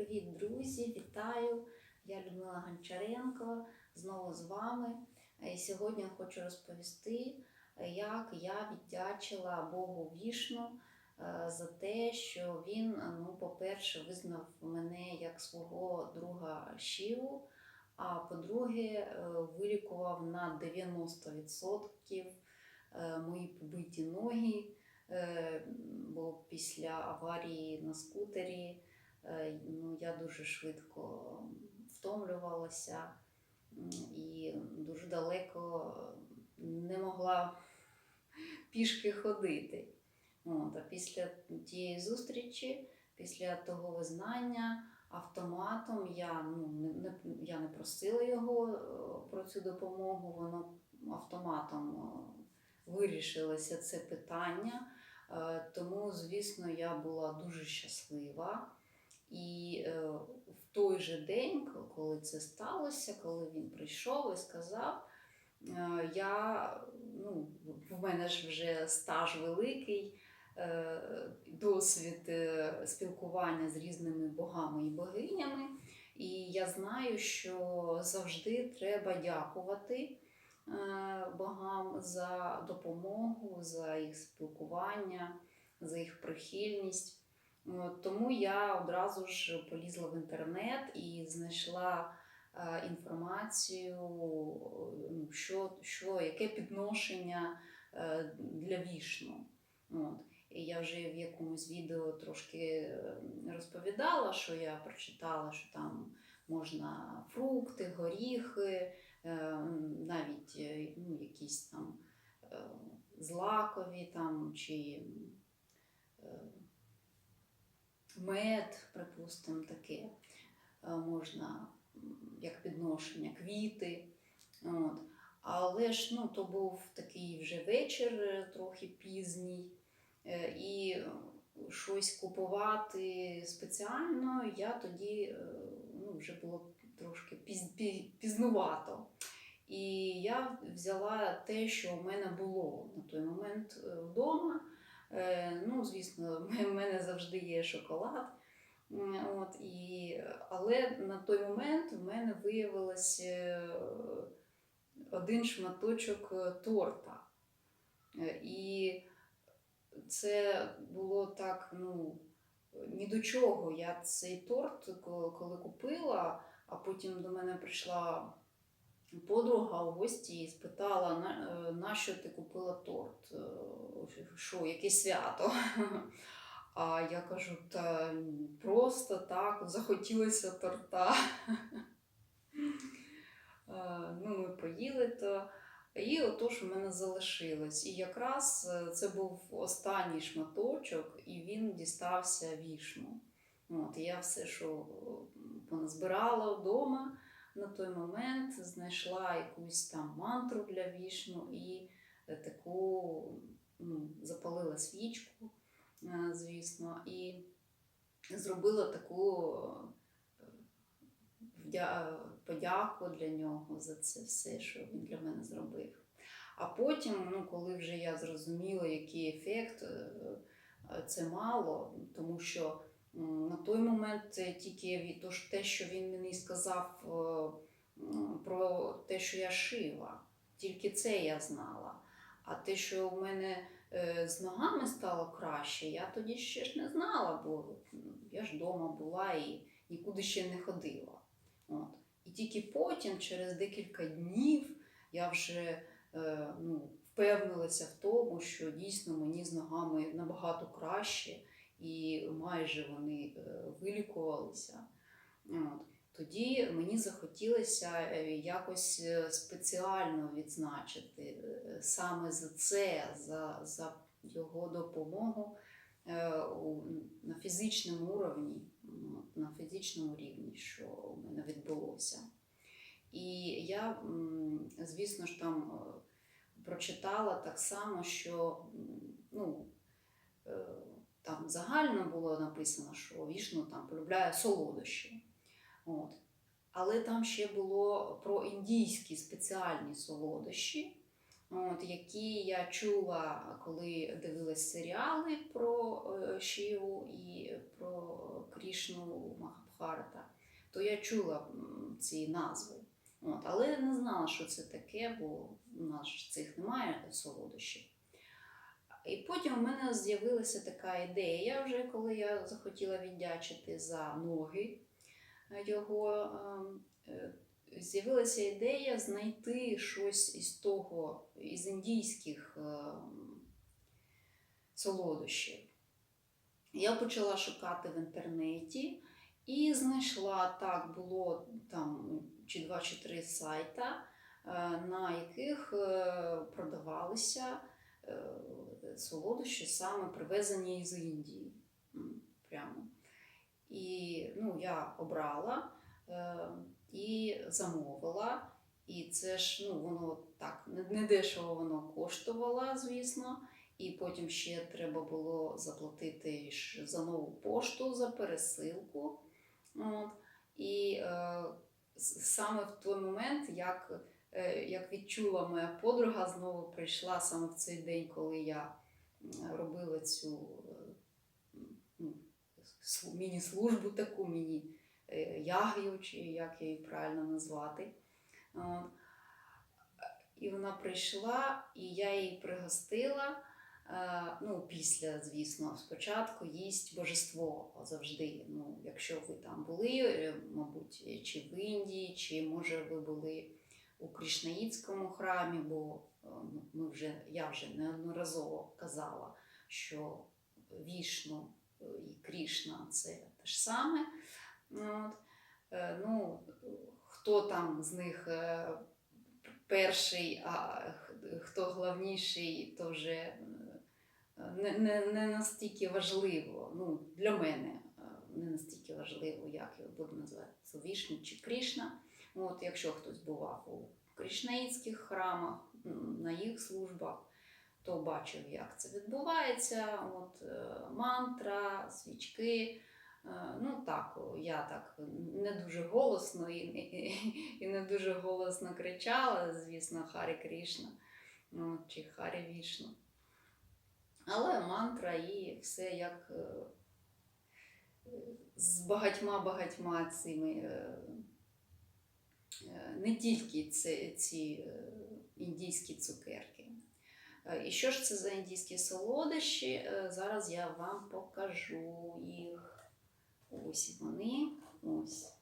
Привіт, друзі! Вітаю! Я Людмила Гончаренко, знову з вами. І сьогодні я хочу розповісти, як я віддячила Богу Вішну е, за те, що він, ну, по-перше, визнав мене як свого друга Шіву, а по-друге, е, вилікував на 90% е, мої побиті ноги. Е, Бо після аварії на скутері е, ну, я дуже швидко втомлювалася і дуже далеко не могла пішки ходити. От, а після тієї зустрічі, після того визнання, автоматом я, ну, не, я не просила його е, про цю допомогу, воно автоматом е, вирішилося це питання. Е, Тому, звісно, я була дуже щаслива. І е, в той же день, коли це сталося, коли він прийшов і сказав, е, я, ну, в мене ж вже стаж великий, е, досвід спілкування з різними богами і богинями. І я знаю, що завжди треба дякувати богам за допомогу, за їх спілкування, за їх прихильність. Тому я одразу ж полізла в інтернет і знайшла е, інформацію, ну, що, що, яке підношення е, для вішну. От. І я вже в якомусь відео трошки е, розповідала, що я прочитала, що там можна фрукти, горіхи, е, навіть е, ну, якісь там е, злакові там, чи е, мед, припустимо, таке е, можна як підношення, квіти. От. Але ж ну, то був такий вже вечір, е, трохи пізній, е, і щось купувати спеціально я тоді ну, вже було трошки піз, пі- пізнувато. І я взяла те, що в мене було на той момент вдома. Е, Ну, звісно, в мене завжди є шоколад. От, і, але на той момент в мене виявилось е, один шматочок е, торта. І це було так, ну, ні до чого. Я цей торт, коли купила, а потім до мене прийшла подруга у гості спитала, на, е, на що ти купила торт? Е, Що, яке свято? А я кажу, та просто так, захотілося торта. Е, Ну, ми поїли то. І отож у мене залишилось. І якраз це був останній шматочок, і він дістався вішну. От, я все, що е, збирала вдома на той момент, знайшла якусь там мантру для вішну і е, таку ну, запалила свічку, е, звісно, і зробила таку е, подяку для нього за це все, що він для мене зробив. А потім, ну, коли вже я зрозуміла, який ефект це мало, тому що на той момент е, тільки те, що він мені сказав е, про те, що я шива, тільки це я знала. А те, що в мене е, з ногами стало краще, я тоді ще ж не знала, бо я ж вдома була і нікуди ще не ходила. От. І тільки потім, через декілька днів, я вже е, ну, впевнилася в тому, що дійсно мені з ногами набагато краще, і майже вони е, вилікувалися. От. Тоді мені захотілося е, якось е, спеціально відзначити саме за це, за, за його допомогу на фізичному уровні, на фізичному рівні, що у мене відбулося. І я, звісно ж, там прочитала так само, що ну, там загально було написано, що вішну там полюбляє солодощі. От. Але там ще було про індійські спеціальні солодощі, от, які я чула, коли дивилась серіали про е, Шиву і про Крішну Бхарата, то я чула ці назви. От, але не знала, що це таке, бо у нас цих немає солодощів. І потім у мене з'явилася така ідея. Вже коли я захотіла віддячити за ноги е, його, ем, е, з'явилася ідея знайти щось із того, із індійських ем, солодощів. Я почала шукати в інтернеті і знайшла так, було там чи два чи три сайта, е, на яких продавалися солодощі саме привезені з Індії. Прямо. І ну, я обрала е, і замовила. І це ж ну, воно так не- дешево воно коштувало, звісно. І потім ще треба було заплатити за нову пошту, за пересилку. От. І е, саме в той момент, як, е, як відчула моя подруга, знову прийшла саме в цей день, коли я робила цю е, ну, міні-службу таку, міні-ягію, чи як її правильно назвати. І вона прийшла, і я її пригостила. Е, Ну, після, звісно, спочатку їсть божество завжди. Ну, якщо ви там були, е, мабуть, чи в Індії, чи може ви були у Кришнаїдському храмі, бо е, ми вже, я вже неодноразово казала, що Вішну е, і Крішна це те ж саме. От. Е, Ну, хто там з них перший, а хто головніший, то вже не, не, не настільки важливо. Ну, для мене не настільки важливо, як його буду називати це Вішну чи Крішна. От, якщо хтось бував у кришнаїдських храмах, на їх службах, то бачив, як це відбувається. От, е, мантра, свічки. Е, Ну так, я так не дуже голосно і, і, і не дуже голосно кричала, звісно, Харі Крішна ну, чи Харі Вішну. Але мантра і все як е, з багатьма-багатьма цими. Е, Не тільки це, ці е, індійські цукерки. Е, І що ж це за індійські солодощі? Зараз я вам покажу їх. Ось вони. Ось.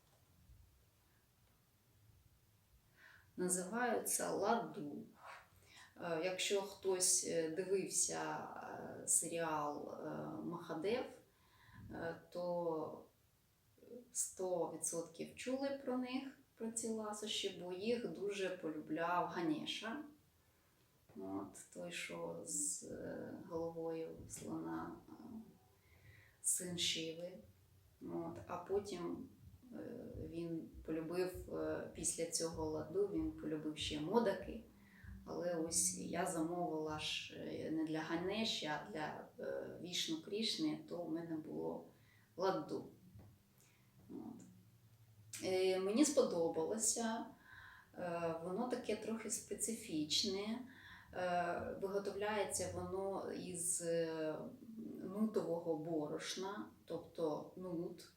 Називаються ладу. Якщо хтось дивився серіал Махадев, то 100% чули про них, про ці ласощі, бо їх дуже полюбляв Ганеша. От, той, що з е, головою слона е, син Шиви. От, а потім е, він полюбив після цього ладу, він полюбив ще модаки. Але ось я замовила ж не для Ганеші, а для Вішну Крішни, то в мене було ладду. Е, Мені сподобалося. Е, Воно таке трохи специфічне. Е, Виготовляється воно із нутового борошна, тобто нут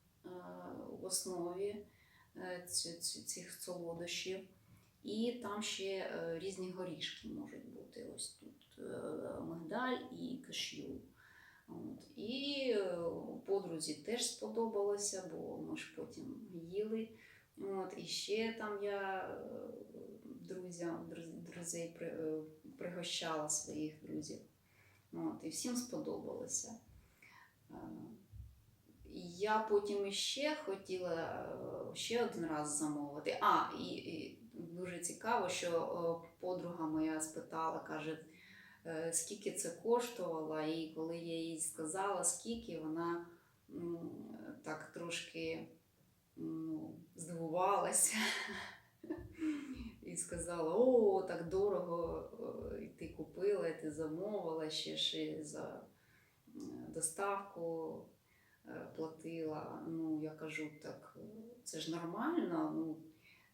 в основі цих солодощів. І там ще різні горішки можуть бути. Ось тут мигдаль і кашю. От. І е, подрузі теж сподобалося, бо ми ж потім їли. От. І ще там я е, друзям, друзей е, пригощала своїх друзів. От. І всім сподобалося. Я потім іще хотіла ще один раз замовити. А, і, і дуже цікаво, що подруга моя спитала, каже, скільки це коштувало, і коли я їй сказала, скільки, вона м, так трошки ну, здивувалася і сказала: О, так дорого, е, і ти купила, і ти замовила ще ж за доставку е, платила. Ну, я кажу, так е, це ж нормально. Ну,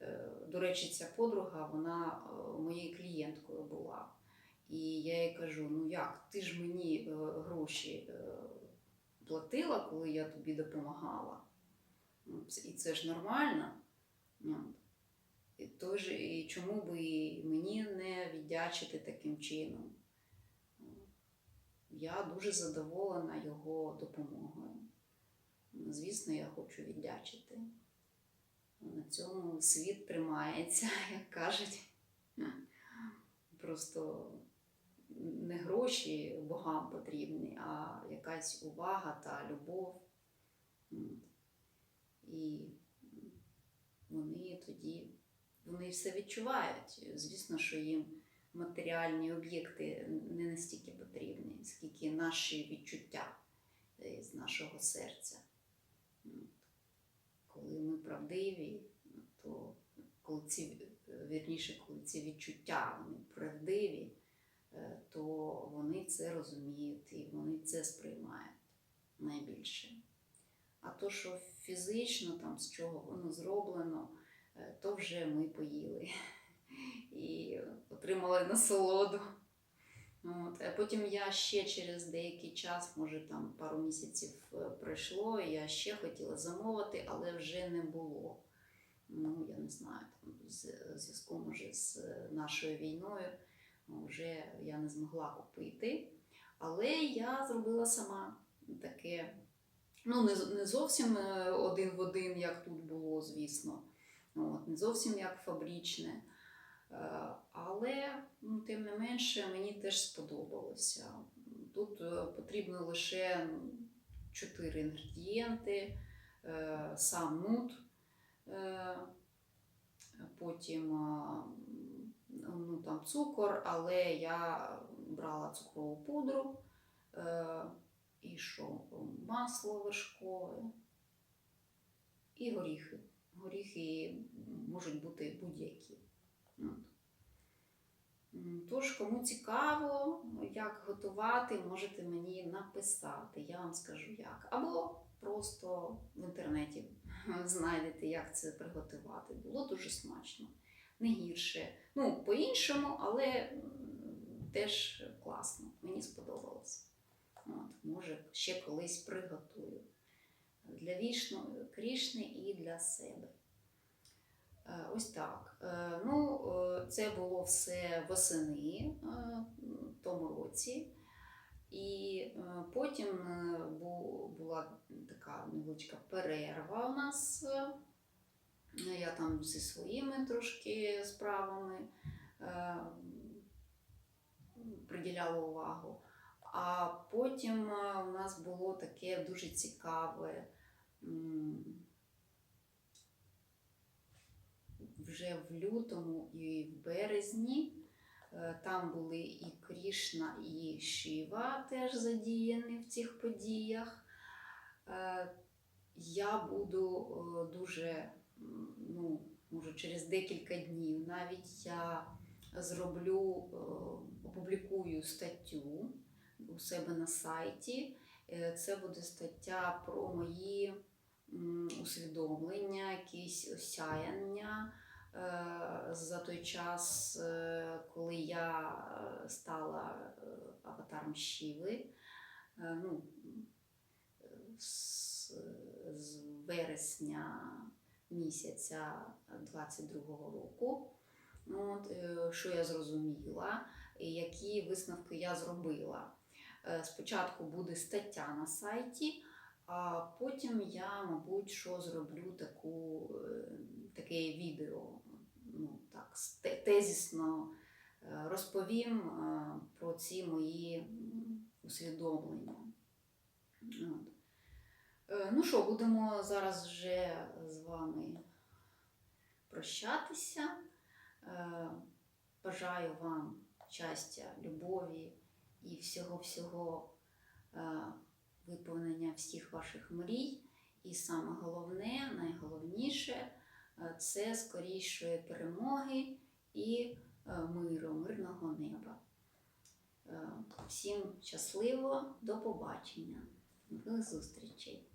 е, до речі, ця подруга, вона е, моєю клієнткою була. І я їй кажу: ну як, ти ж мені е, гроші е, платила, коли я тобі допомагала. Ну, І це ж нормально. От. І, той же, і чому би мені не віддячити таким чином? Я дуже задоволена його допомогою. Звісно, я хочу віддячити. На цьому світ тримається, як кажуть. Просто не гроші богам потрібні, а якась увага та любов. І вони тоді вони все відчувають. Звісно, що їм матеріальні об'єкти не настільки потрібні, скільки наші відчуття е, з нашого серця. Коли ми правдиві, то коли ці, вірніше, коли ці відчуття вони правдиві, то вони це розуміють і вони це сприймають найбільше. А то, що фізично, там, з чого воно зроблено, е, то вже ми поїли і отримали насолоду. От. А потім я ще через деякий час, може там пару місяців е, пройшло, я ще хотіла замовити, але вже не було. Ну, я не знаю, там, зв'язку може з нашою війною вже я не змогла купити. Але я зробила сама таке, ну не, зовсім е, один в один, як тут було, звісно. От, не зовсім як фабричне. Е, Але, ну, тим не менше, мені теж сподобалося. Тут е, потрібно лише ну, чотири інгредієнти, сам нут, потім ну, там, цукор, але я брала цукрову пудру е, і що, масло вершкове і горіхи. Горіхи можуть бути будь-які. Тож, кому цікаво, як готувати, можете мені написати, я вам скажу як. Або просто в інтернеті знайдете, як це приготувати. Було дуже смачно, не гірше. Ну, по-іншому, але теж класно. Мені сподобалось. От, може, ще колись приготую. Для вішну, Крішни і для себе. Е, Ось так. Е, Ну, е, це було все восени в тому році. І потім була така невеличка перерва у нас. Е, Я там зі своїми трошки справами е, приділяла увагу. А потім е, у нас було таке дуже цікаве. вже в лютому і в березні. Е, Там були і Крішна, і Шіва теж задіяні в цих подіях. Е, Я буду дуже, ну, може, через декілька днів навіть я зроблю, е, опублікую статтю у себе на сайті. Е, Це буде стаття про мої усвідомлення, якісь осяяння е, за той час, коли я стала аватаром Шіви. Ну, з вересня місяця 22-го року. Ну, От, е, що я зрозуміла, і які висновки я зробила. Е, Спочатку буде стаття на сайті, а потім я, мабуть, що зроблю таку, е, таке відео, ну, так, тезісно розповім про ці мої усвідомлення. От. Е, Ну що, будемо зараз вже з вами прощатися. Е, Бажаю вам щастя, любові і всього-всього е, виповнення всіх ваших мрій. І саме головне, найголовніше це скорішої перемоги і миру, мирного неба. Всім щасливо, до побачення, нових зустрічей!